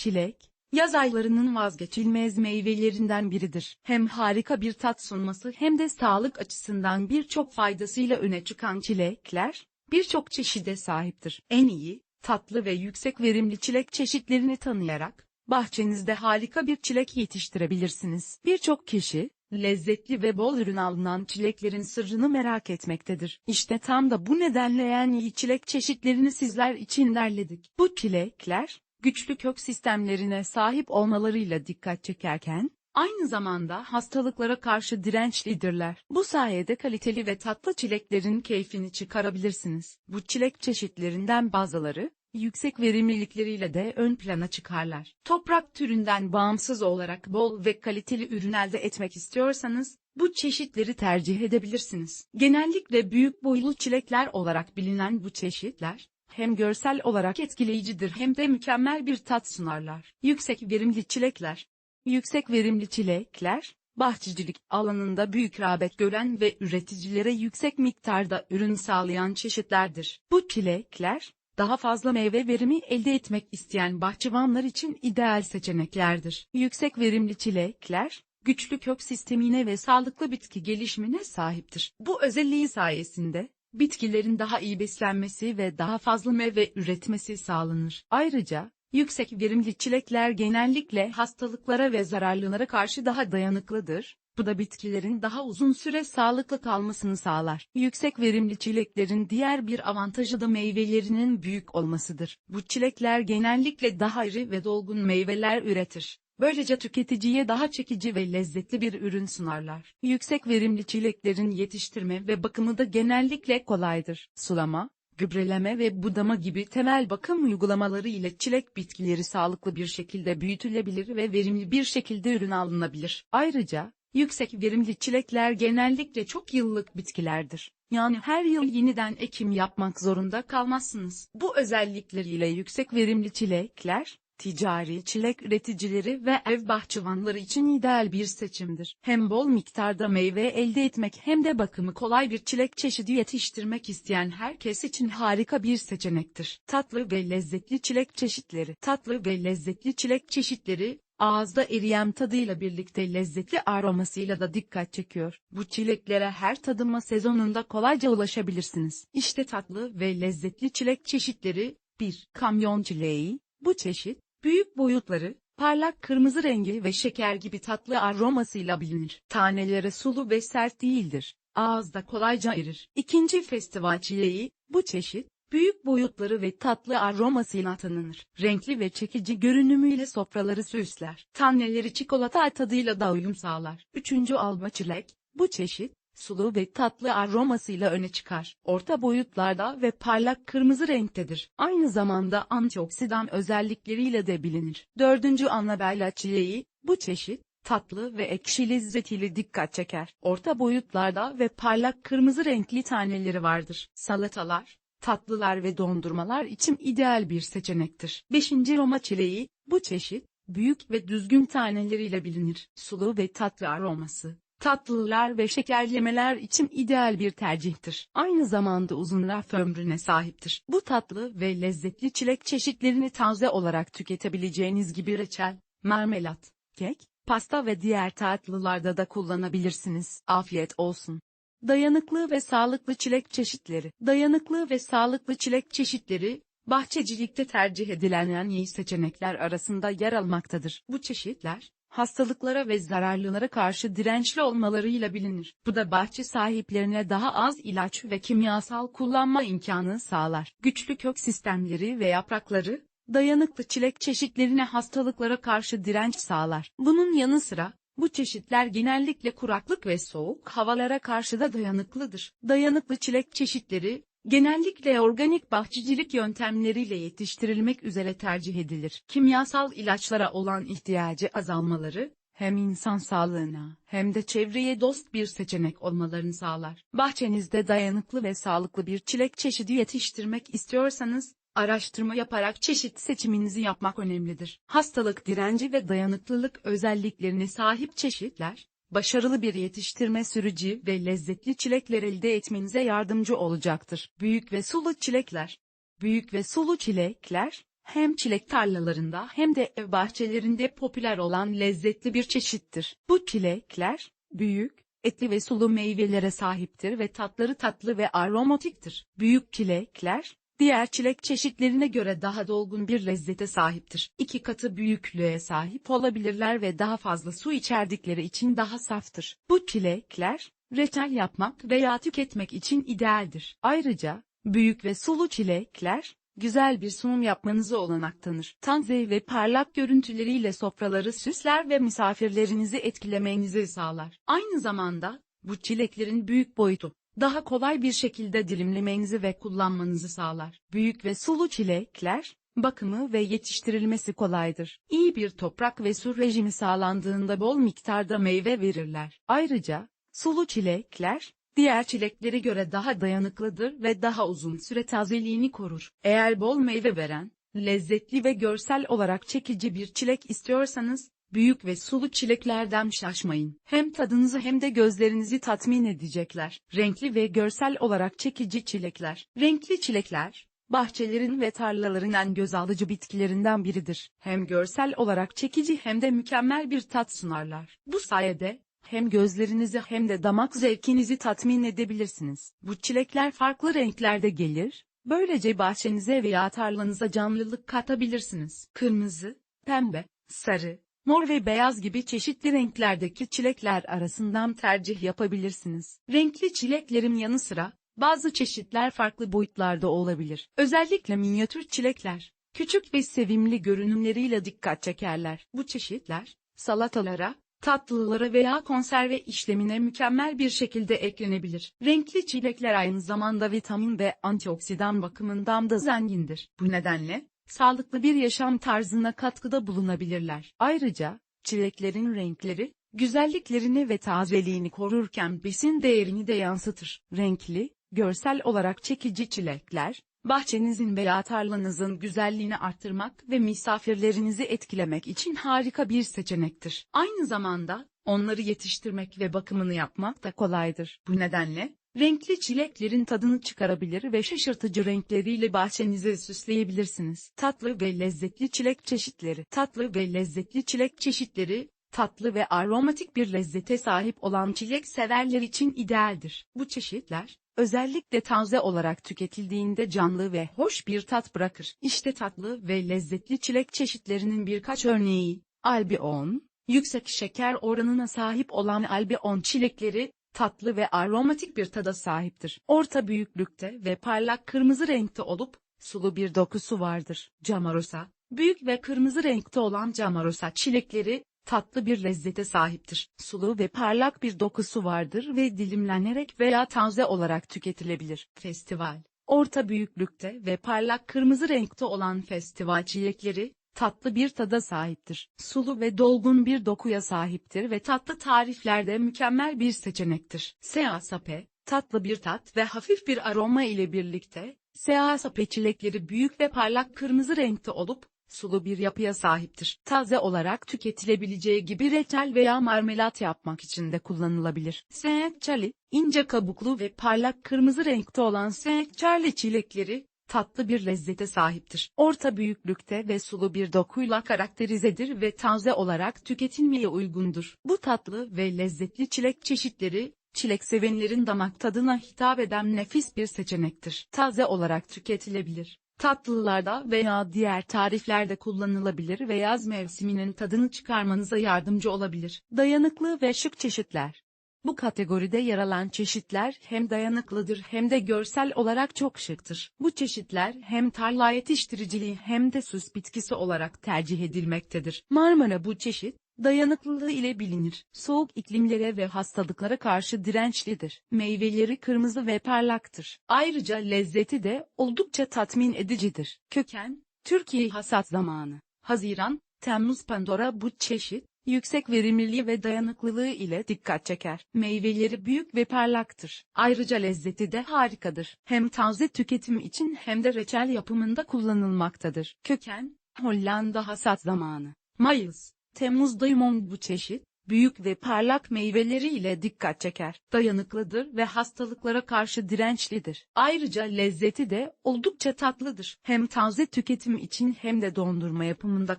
Çilek, yaz aylarının vazgeçilmez meyvelerinden biridir. Hem harika bir tat sunması hem de sağlık açısından birçok faydasıyla öne çıkan çilekler, birçok çeşide sahiptir. En iyi, tatlı ve yüksek verimli çilek çeşitlerini tanıyarak, bahçenizde harika bir çilek yetiştirebilirsiniz. Birçok kişi, lezzetli ve bol ürün alınan çileklerin sırrını merak etmektedir. İşte tam da bu nedenle en iyi çilek çeşitlerini sizler için derledik. Bu çilekler, güçlü kök sistemlerine sahip olmalarıyla dikkat çekerken, aynı zamanda hastalıklara karşı dirençlidirler. Bu sayede kaliteli ve tatlı çileklerin keyfini çıkarabilirsiniz. Bu çilek çeşitlerinden bazıları, yüksek verimlilikleriyle de ön plana çıkarlar. Toprak türünden bağımsız olarak bol ve kaliteli ürün elde etmek istiyorsanız, bu çeşitleri tercih edebilirsiniz. Genellikle büyük boylu çilekler olarak bilinen bu çeşitler, hem görsel olarak etkileyicidir hem de mükemmel bir tat sunarlar. Yüksek verimli çilekler Yüksek verimli çilekler, bahçecilik alanında büyük rağbet gören ve üreticilere yüksek miktarda ürün sağlayan çeşitlerdir. Bu çilekler, daha fazla meyve verimi elde etmek isteyen bahçıvanlar için ideal seçeneklerdir. Yüksek verimli çilekler, güçlü kök sistemine ve sağlıklı bitki gelişimine sahiptir. Bu özelliği sayesinde, bitkilerin daha iyi beslenmesi ve daha fazla meyve üretmesi sağlanır. Ayrıca, yüksek verimli çilekler genellikle hastalıklara ve zararlılara karşı daha dayanıklıdır. Bu da bitkilerin daha uzun süre sağlıklı kalmasını sağlar. Yüksek verimli çileklerin diğer bir avantajı da meyvelerinin büyük olmasıdır. Bu çilekler genellikle daha iri ve dolgun meyveler üretir. Böylece tüketiciye daha çekici ve lezzetli bir ürün sunarlar. Yüksek verimli çileklerin yetiştirme ve bakımı da genellikle kolaydır. Sulama, gübreleme ve budama gibi temel bakım uygulamaları ile çilek bitkileri sağlıklı bir şekilde büyütülebilir ve verimli bir şekilde ürün alınabilir. Ayrıca, yüksek verimli çilekler genellikle çok yıllık bitkilerdir. Yani her yıl yeniden ekim yapmak zorunda kalmazsınız. Bu özellikleriyle yüksek verimli çilekler, ticari çilek üreticileri ve ev bahçıvanları için ideal bir seçimdir. Hem bol miktarda meyve elde etmek hem de bakımı kolay bir çilek çeşidi yetiştirmek isteyen herkes için harika bir seçenektir. Tatlı ve lezzetli çilek çeşitleri Tatlı ve lezzetli çilek çeşitleri, ağızda eriyen tadıyla birlikte lezzetli aromasıyla da dikkat çekiyor. Bu çileklere her tadıma sezonunda kolayca ulaşabilirsiniz. İşte tatlı ve lezzetli çilek çeşitleri, 1. Kamyon çileği, bu çeşit, Büyük boyutları, parlak kırmızı rengi ve şeker gibi tatlı aromasıyla bilinir. Taneleri sulu ve sert değildir. Ağızda kolayca erir. İkinci festival çileği, bu çeşit, büyük boyutları ve tatlı aromasıyla tanınır. Renkli ve çekici görünümüyle sofraları süsler. Taneleri çikolata tadıyla da uyum sağlar. Üçüncü alma çilek, bu çeşit, sulu ve tatlı aromasıyla öne çıkar. Orta boyutlarda ve parlak kırmızı renktedir. Aynı zamanda antioksidan özellikleriyle de bilinir. Dördüncü Annabella çileği, bu çeşit, tatlı ve ekşi lezzetiyle dikkat çeker. Orta boyutlarda ve parlak kırmızı renkli taneleri vardır. Salatalar, tatlılar ve dondurmalar için ideal bir seçenektir. 5. Roma çileği, bu çeşit, büyük ve düzgün taneleriyle bilinir. Sulu ve tatlı aroması, tatlılar ve şekerlemeler için ideal bir tercihtir. Aynı zamanda uzun raf ömrüne sahiptir. Bu tatlı ve lezzetli çilek çeşitlerini taze olarak tüketebileceğiniz gibi reçel, marmelat, kek, pasta ve diğer tatlılarda da kullanabilirsiniz. Afiyet olsun. Dayanıklı ve sağlıklı çilek çeşitleri Dayanıklı ve sağlıklı çilek çeşitleri, bahçecilikte tercih edilen en iyi seçenekler arasında yer almaktadır. Bu çeşitler, hastalıklara ve zararlılara karşı dirençli olmalarıyla bilinir. Bu da bahçe sahiplerine daha az ilaç ve kimyasal kullanma imkanı sağlar. Güçlü kök sistemleri ve yaprakları, dayanıklı çilek çeşitlerine hastalıklara karşı direnç sağlar. Bunun yanı sıra, bu çeşitler genellikle kuraklık ve soğuk havalara karşı da dayanıklıdır. Dayanıklı çilek çeşitleri, genellikle organik bahçecilik yöntemleriyle yetiştirilmek üzere tercih edilir. Kimyasal ilaçlara olan ihtiyacı azalmaları, hem insan sağlığına hem de çevreye dost bir seçenek olmalarını sağlar. Bahçenizde dayanıklı ve sağlıklı bir çilek çeşidi yetiştirmek istiyorsanız, araştırma yaparak çeşit seçiminizi yapmak önemlidir. Hastalık direnci ve dayanıklılık özelliklerine sahip çeşitler, başarılı bir yetiştirme süreci ve lezzetli çilekler elde etmenize yardımcı olacaktır. Büyük ve sulu çilekler Büyük ve sulu çilekler, Hem çilek tarlalarında hem de ev bahçelerinde popüler olan lezzetli bir çeşittir. Bu çilekler, büyük, etli ve sulu meyvelere sahiptir ve tatları tatlı ve aromatiktir. Büyük çilekler, diğer çilek çeşitlerine göre daha dolgun bir lezzete sahiptir. İki katı büyüklüğe sahip olabilirler ve daha fazla su içerdikleri için daha saftır. Bu çilekler, reçel yapmak veya tüketmek için idealdir. Ayrıca, büyük ve sulu çilekler, güzel bir sunum yapmanızı olanak tanır. Taze ve parlak görüntüleriyle sofraları süsler ve misafirlerinizi etkilemenizi sağlar. Aynı zamanda, bu çileklerin büyük boyutu, daha kolay bir şekilde dilimlemenizi ve kullanmanızı sağlar. Büyük ve sulu çilekler, bakımı ve yetiştirilmesi kolaydır. İyi bir toprak ve su rejimi sağlandığında bol miktarda meyve verirler. Ayrıca, sulu çilekler, diğer çileklere göre daha dayanıklıdır ve daha uzun süre tazeliğini korur. Eğer bol meyve veren, lezzetli ve görsel olarak çekici bir çilek istiyorsanız, büyük ve sulu çileklerden şaşmayın. Hem tadınızı hem de gözlerinizi tatmin edecekler. Renkli ve görsel olarak çekici çilekler. Renkli çilekler, bahçelerin ve tarlaların en göz alıcı bitkilerinden biridir. Hem görsel olarak çekici hem de mükemmel bir tat sunarlar. Bu sayede, hem gözlerinizi hem de damak zevkinizi tatmin edebilirsiniz. Bu çilekler farklı renklerde gelir, böylece bahçenize veya tarlanıza canlılık katabilirsiniz. Kırmızı, pembe, sarı, mor ve beyaz gibi çeşitli renklerdeki çilekler arasından tercih yapabilirsiniz. Renkli çileklerin yanı sıra, bazı çeşitler farklı boyutlarda olabilir. Özellikle minyatür çilekler, küçük ve sevimli görünümleriyle dikkat çekerler. Bu çeşitler, salatalara, tatlılara veya konserve işlemine mükemmel bir şekilde eklenebilir. Renkli çilekler aynı zamanda vitamin ve antioksidan bakımından da zengindir. Bu nedenle, sağlıklı bir yaşam tarzına katkıda bulunabilirler. Ayrıca, çileklerin renkleri, güzelliklerini ve tazeliğini korurken besin değerini de yansıtır. Renkli, görsel olarak çekici çilekler, bahçenizin veya tarlanızın güzelliğini arttırmak ve misafirlerinizi etkilemek için harika bir seçenektir. Aynı zamanda, onları yetiştirmek ve bakımını yapmak da kolaydır. Bu nedenle, renkli çileklerin tadını çıkarabilir ve şaşırtıcı renkleriyle bahçenizi süsleyebilirsiniz. Tatlı ve lezzetli çilek çeşitleri Tatlı ve lezzetli çilek çeşitleri, tatlı ve aromatik bir lezzete sahip olan çilek severler için idealdir. Bu çeşitler, özellikle taze olarak tüketildiğinde canlı ve hoş bir tat bırakır. İşte tatlı ve lezzetli çilek çeşitlerinin birkaç örneği. Albion, yüksek şeker oranına sahip olan albion çilekleri, tatlı ve aromatik bir tada sahiptir. Orta büyüklükte ve parlak kırmızı renkte olup, sulu bir dokusu vardır. Camarosa, büyük ve kırmızı renkte olan camarosa çilekleri, tatlı bir lezzete sahiptir. Sulu ve parlak bir dokusu vardır ve dilimlenerek veya taze olarak tüketilebilir. Festival Orta büyüklükte ve parlak kırmızı renkte olan festival çilekleri, tatlı bir tada sahiptir. Sulu ve dolgun bir dokuya sahiptir ve tatlı tariflerde mükemmel bir seçenektir. Seasape, tatlı bir tat ve hafif bir aroma ile birlikte, seasape çilekleri büyük ve parlak kırmızı renkte olup, sulu bir yapıya sahiptir. Taze olarak tüketilebileceği gibi reçel veya marmelat yapmak için de kullanılabilir. Saint Charlie, ince kabuklu ve parlak kırmızı renkte olan Saint Charlie çilekleri, tatlı bir lezzete sahiptir. Orta büyüklükte ve sulu bir dokuyla karakterizedir ve taze olarak tüketilmeye uygundur. Bu tatlı ve lezzetli çilek çeşitleri, çilek sevenlerin damak tadına hitap eden nefis bir seçenektir. Taze olarak tüketilebilir. Tatlılarda veya diğer tariflerde kullanılabilir ve yaz mevsiminin tadını çıkarmanıza yardımcı olabilir. Dayanıklı ve şık çeşitler. Bu kategoride yer alan çeşitler hem dayanıklıdır hem de görsel olarak çok şıktır. Bu çeşitler hem tarla yetiştiriciliği hem de süs bitkisi olarak tercih edilmektedir. Marmara bu çeşit, dayanıklılığı ile bilinir. Soğuk iklimlere ve hastalıklara karşı dirençlidir. Meyveleri kırmızı ve parlaktır. Ayrıca lezzeti de oldukça tatmin edicidir. Köken, Türkiye hasat zamanı. Haziran, Temmuz Pandora bu çeşit, yüksek verimliliği ve dayanıklılığı ile dikkat çeker. Meyveleri büyük ve parlaktır. Ayrıca lezzeti de harikadır. Hem taze tüketim için hem de reçel yapımında kullanılmaktadır. Köken, Hollanda hasat zamanı. Mayıs, Temmuz'da limon bu çeşit, büyük ve parlak meyveleriyle dikkat çeker. Dayanıklıdır ve hastalıklara karşı dirençlidir. Ayrıca lezzeti de oldukça tatlıdır. Hem taze tüketim için hem de dondurma yapımında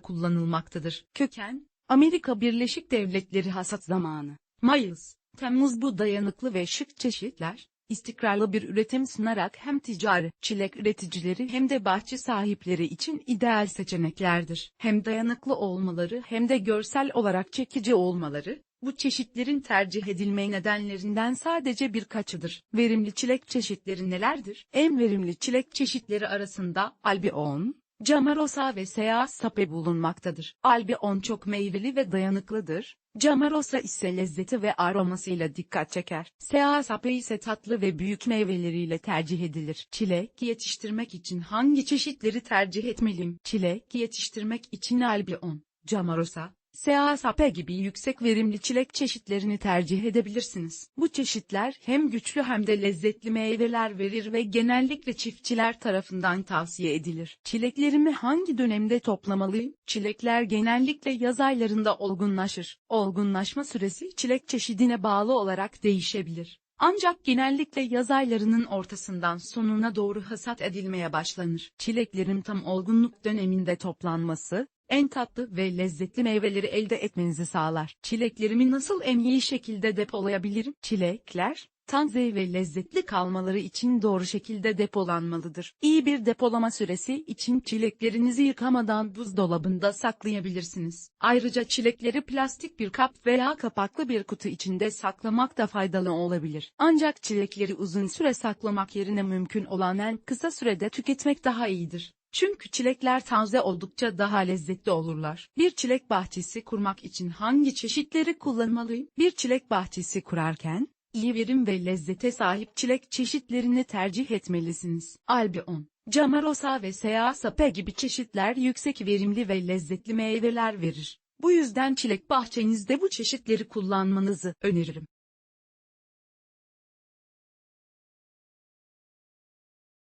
kullanılmaktadır. Köken, Amerika Birleşik Devletleri hasat zamanı. Mayıs, Temmuz bu dayanıklı ve şık çeşitler, istikrarlı bir üretim sunarak hem ticari çilek üreticileri hem de bahçe sahipleri için ideal seçeneklerdir. Hem dayanıklı olmaları hem de görsel olarak çekici olmaları, bu çeşitlerin tercih edilme nedenlerinden sadece birkaçıdır. Verimli çilek çeşitleri nelerdir? En verimli çilek çeşitleri arasında Albion, Camarosa ve Sea Sape bulunmaktadır. Albion çok meyveli ve dayanıklıdır. Camarosa ise lezzeti ve aromasıyla dikkat çeker. Sea Sape ise tatlı ve büyük meyveleriyle tercih edilir. Çilek yetiştirmek için hangi çeşitleri tercih etmeliyim? Çilek yetiştirmek için Albion, Camarosa, Sea sape gibi yüksek verimli çilek çeşitlerini tercih edebilirsiniz. Bu çeşitler hem güçlü hem de lezzetli meyveler verir ve genellikle çiftçiler tarafından tavsiye edilir. Çileklerimi hangi dönemde toplamalıyım? Çilekler genellikle yaz aylarında olgunlaşır. Olgunlaşma süresi çilek çeşidine bağlı olarak değişebilir. Ancak genellikle yaz aylarının ortasından sonuna doğru hasat edilmeye başlanır. Çileklerin tam olgunluk döneminde toplanması, en tatlı ve lezzetli meyveleri elde etmenizi sağlar. Çileklerimi nasıl en iyi şekilde depolayabilirim? Çilekler, taze ve lezzetli kalmaları için doğru şekilde depolanmalıdır. İyi bir depolama süresi için çileklerinizi yıkamadan buzdolabında saklayabilirsiniz. Ayrıca çilekleri plastik bir kap veya kapaklı bir kutu içinde saklamak da faydalı olabilir. Ancak çilekleri uzun süre saklamak yerine mümkün olan en kısa sürede tüketmek daha iyidir. Çünkü çilekler taze oldukça daha lezzetli olurlar. Bir çilek bahçesi kurmak için hangi çeşitleri kullanmalıyım? Bir çilek bahçesi kurarken, iyi verim ve lezzete sahip çilek çeşitlerini tercih etmelisiniz. Albion, Camarosa ve Sea Sape gibi çeşitler yüksek verimli ve lezzetli meyveler verir. Bu yüzden çilek bahçenizde bu çeşitleri kullanmanızı öneririm.